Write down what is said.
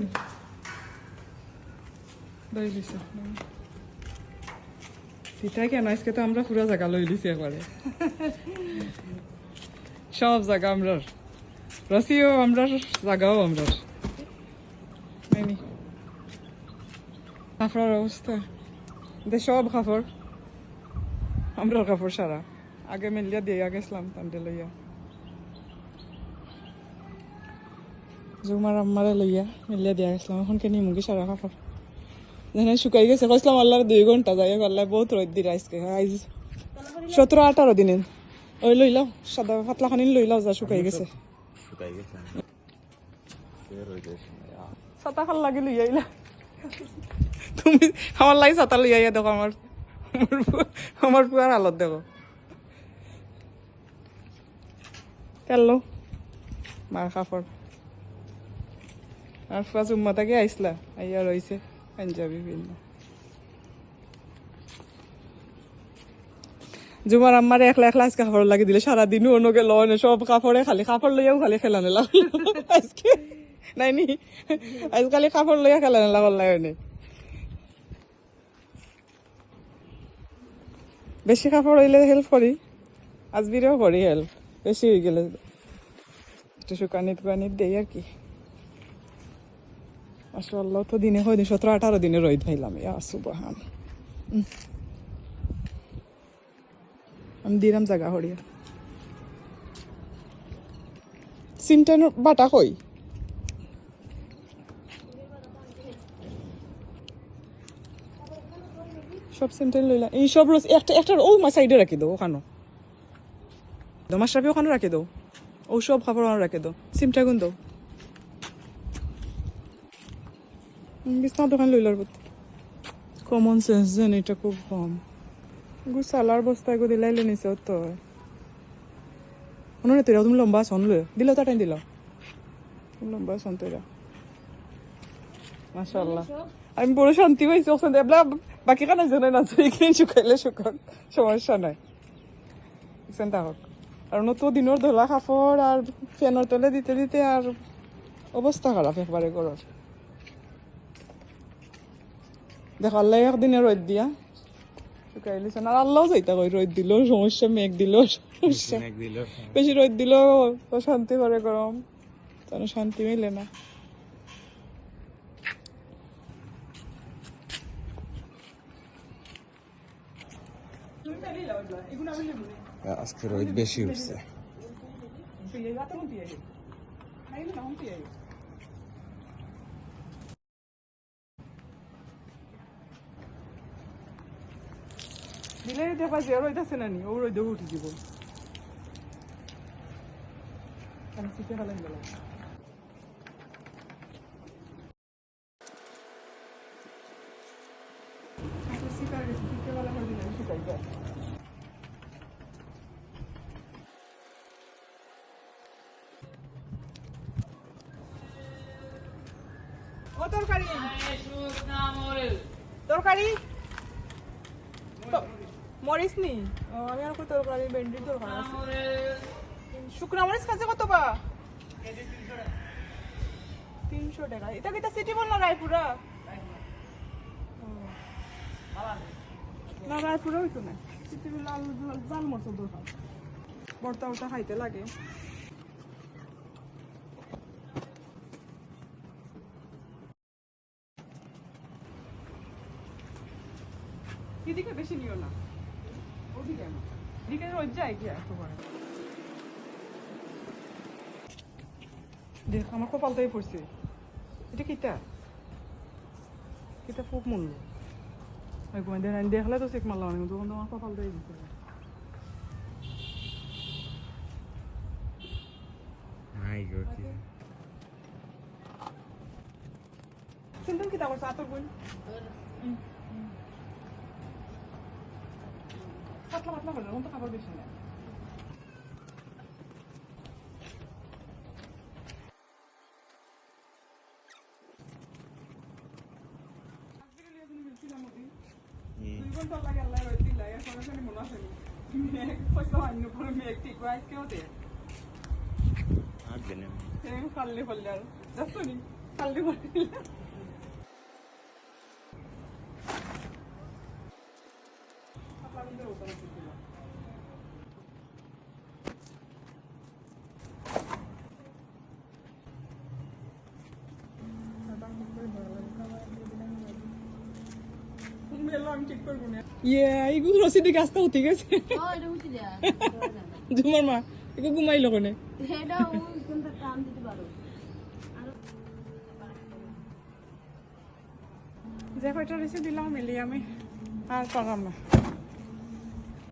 নি লই লিছে। সেটা কেন? আজকে তো আমরা পুরো জায়গা লই লিছি একবারে। সব জায়গা আমরার। রসিও আমরার জায়গাও আমরার। অবস্থা। দে সব আমরার সারা। আগে মিলিয়া দিয়ে গেছিলাম তান্ডে লইয়া। জুমার আম্মারে লইয়া মিলিয়া দিয়া গেছিলাম এখন কেন মুগি সারা কাপড় যেখানে শুকাই গেছে কইসলাম আল্লাহর দুই ঘণ্টা যাই আল্লাহ বহুত রোদ দিন আজকে। আইজ সতেরো আঠারো দিনের ওই লইলাও সাদা পাতলা খানি লইলাও যা শুকাই গেছে। শুকাই গেছে ছাতা খাল লাগে লইয়া আইলা তুমি আমার লাগে ছাতা লইয়া আইয়া দেখো আমার আমার পুয়ার হালত দেখো। তেল মার কাপড় আর ফুয়া চুম্মা তাকে আইসলা আইয়া রইছে পাঞ্জাবি পিন্ধা। জুমার আমার একলা একলা আজকে কাপড় লাগি দিলে, সারাদিন অন্যকে লয় সব কাপড়ে খালি, কাপড় লইয়াও খালি খেলা নেলা। আজকে নাই নি আজকালি কাপড় লইয়া খেলা নেলা করলাই নে বেশি কাপড় হইলে হেল্প করি, আজবিরেও করি হেল্প বেশি হয়ে গেলে একটু শুকানি টুকানি দেই আর কি। মাসাল্লাহ তো দিনে হয়নি সতেরো আঠারো দিনে রোদ ভাইলাম ইয়া সুবাহান। আমি দিলাম জায়গা হরিয়া। সিমটান বাটা কই? সব সিমটান লইলা। এই সব রোজ একটা একটা ও মা সাইডে রাখি দাও ওখানো। দমার সাপে ওখানে রাখি দাও। ও, সব খাবার ওখানে রাখি দাও। সিমটা গুন দাও? বিছনা দোকান লইলার প্রতি কমন সেন্স যেন এটা খুব কম। গু সালার বস্তা এগো দিলাইলে নিছে তো মনে তুই তুমি লম্বা সন লে দিল তো টাইম দিল লম্বা সন তুইরা মাশাআল্লাহ। আমি বড় শান্তি পাইছি ওখান এবলা বাকি কানা জানে না কিনে শুকাইলে শুকান। সমস্যা নাই। বুঝছেন তা হোক। আর নত দিনের ধলা কাপড় আর ফ্যানের তলে দিতে দিতে আর অবস্থা খারাপ একবারে গরর দেখো আল্লাহ একদিনে রোদ দিয়া। শুকাই লিছেন আর আল্লাহ যাইতা কই রোদ দিল সমস্যা মেঘ দিল সমস্যা। এক দিল বেশি রোদ দিল শান্তি করে গরম। তাহলে শান্তি মিলে না। আজকে রোদ বেশি উঠছে। দিলে দেখা যে রোদ আছে না নি ও রোদ উঠে দিব। আমি শিখে ফেলাম গেলাম যায় ও তরকারি। তরকারি? তো- মরিস নি? আমি আর কই তরকারি ভেন্ডির দরকার আছে। শুকনো মরিচ খাচ্ছে কত বা? তিনশো টাকা। এটা কি সিটি বল না রায়পুরা। না, রায়পুরা হইতো না। সিটি লাল লাল- লাল মরচর দরকার বর্তা উর্তা খাইতে লাগে। এদিকে বেশি নিও না। দেখ আমার কপালটাই পড়ছে। এটা কিটা কিটা খুব মূল্য। দেখলে তো চেক মারলাম না তখন তো আমার কপালটাই দিতে গো কি শুনতাম কিতা করছে বোন পাতলা পাতলা করে তখন তো খাবার বেশি না দুই ঘণ্টা লাগে আল্লাহ রোদ দিলা এর সঙ্গে মনে আছে মেঘ পয়সা অন্য কোনো মেঘ ঠিক হয় আজকেও দে আর দিনে সেম খাল্লে ফেললে আর যাচ্ছ নি ফালতু করে দিলাম। ইয়ে এইগুলো রসিদি গাছটা উঠি গেছে। যা জুমার মা এগুলো ঘুমাইলো কোনে। যে কয়টা রয়েছে দিলাম মিলি আমি। আর পারাম না।